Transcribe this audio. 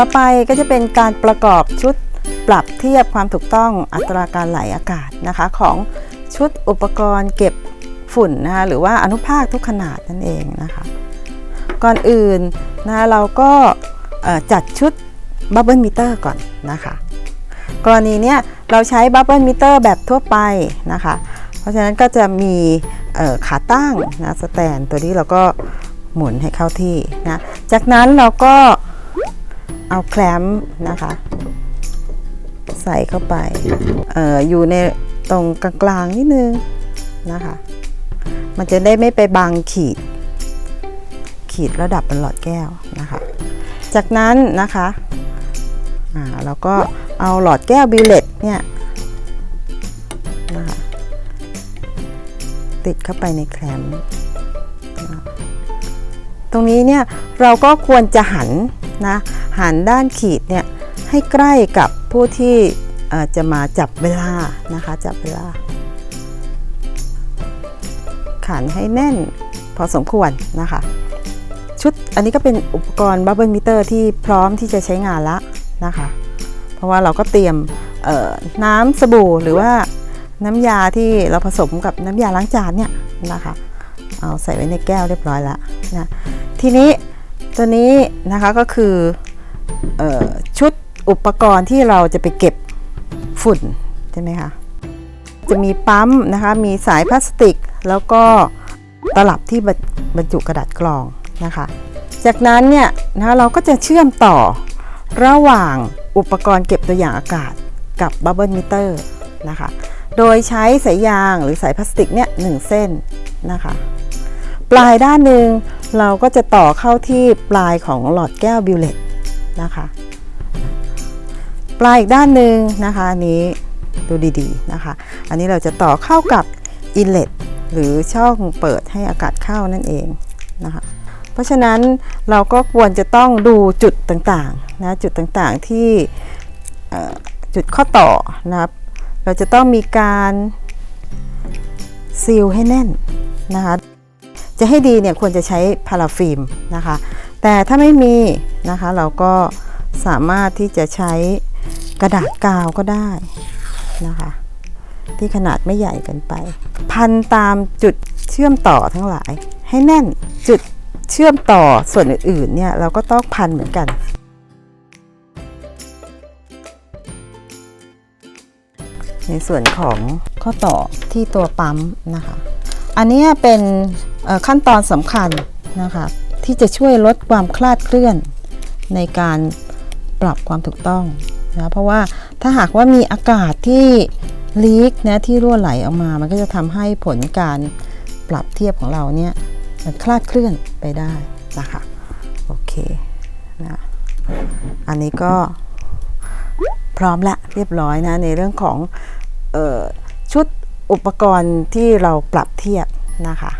ต่อไปก็จะเป็นการประกอบชุดปรับเทียบความถูกต้องอัตราการไหลอากาศนะคะ ของชุดอุปกรณ์เก็บฝุ่นนะคะหรือว่าอนุภาคทุกขนาดนั่นเองนะคะก่อนอื่นนะเราก็จัดชุดบับเบิลมิเตอร์ก่อนนะคะกรณีเนี้ยเราใช้บับเบิลมิเตอร์แบบทั่วไปนะคะ เพราะฉะนั้นก็จะมีขาตั้งนะสแตนตัวนี้เราก็หมุนให้เข้าที่นะจากนั้นเราก็ เอาแคลมนะคะ ใส่เข้าไปเอออยู่ในตรงกลางๆนิดนึงนะคะ มันจะได้ไม่ไปบังขีด ขีดระดับบนหลอดแก้วนะคะ จากนั้นนะคะอ่าเราก็เอาหลอดแก้วบิวเลตเนี่ยนะคะติดเข้าไปในแคลม ตรงนี้เนี่ยเราก็ควรจะหันนะหันด้านขีดเนี่ยให้ใกล้กับผู้ที่จะมาจับเวลานะคะจับเวลา ขันให้แน่นพอสมควรนะคะ ชุดอันนี้ก็เป็นอุปกรณ์บับเบิลมิเตอร์ที่พร้อมที่จะใช้งานละนะคะ เพราะว่าเราก็เตรียมน้ำสบู่หรือว่าน้ำยาที่เราผสมกับน้ำยาล้างจานเนี่ยนะคะ เอาใส่ไว้ในแก้วเรียบร้อยล้วนะทีนี้ตัวนี้นะคะก็คือออชุดอุปกรณ์ที่เราจะไปเก็บฝุ่นใช่ไหมคะจะมีปั๊มนะคะมีสายพลาสติก แล้วก็ตลับที่บรรจุกระดาษกรองนะคะ จากนั้นเนี่ยนะคะเราก็จะเชื่อมต่อระหว่างอุปกรณ์เก็บตัวอย่างอากาศกับบับเบิลมิเตอร์นะคะ โดยใช้สายยางหรือสายพลาสติกเนี่ยหนึ่งเส้นนะคะ ปลายด้านหนึ่งเราก็จะต่อเข้าที่ปลายของหลอดแก้วบิวเลตนะคะปลายอีกด้านหนึ่งนะคะอันนี้ดูดีๆนะคะ อันนี้เราจะต่อเข้ากับอินเลตหรือช่องเปิดให้อากาศเข้านั่นเองนะคะเพราะฉะนั้นเราก็ควรจะต้องดูจุดต่างๆนะจุดต่างๆที่จุดข้อต่อนะครับ เราจะต้องมีการซีลให้แน่นนะคะ จะให้ดีเนี่ยควรจะใช้พาราฟิล์มนะคะ แต่ถ้าไม่มีนะคะเราก็สามารถที่จะใช้กระดาษกาวก็ได้นะคะ ที่ขนาดไม่ใหญ่เกินไป พันตามจุดเชื่อมต่อทั้งหลาย ให้แน่นจุดเชื่อมต่อส่วนอื่นๆเนี่ยเราก็ต้องพันเหมือนกันในส่วนของข้อต่อที่ตัวปั๊มนะคะ อันนี้เป็นขั้นตอนสำคัญนะคะที่จะช่วยลดความคลาดเคลื่อนในการปรับความถูกต้องนะเพราะว่าถ้าหากว่ามีอากาศที่ลีกนะที่รั่วไหลออกมา มันก็จะทำให้ผลการปรับเทียบของเราเนี่ยมันคลาดเคลื่อนไปได้นะคะโอเคนะอันนี้ก็พร้อมละเรียบร้อยนะในเรื่องของออ อุปกรณ์ที่เราปรับเทียบนะคะ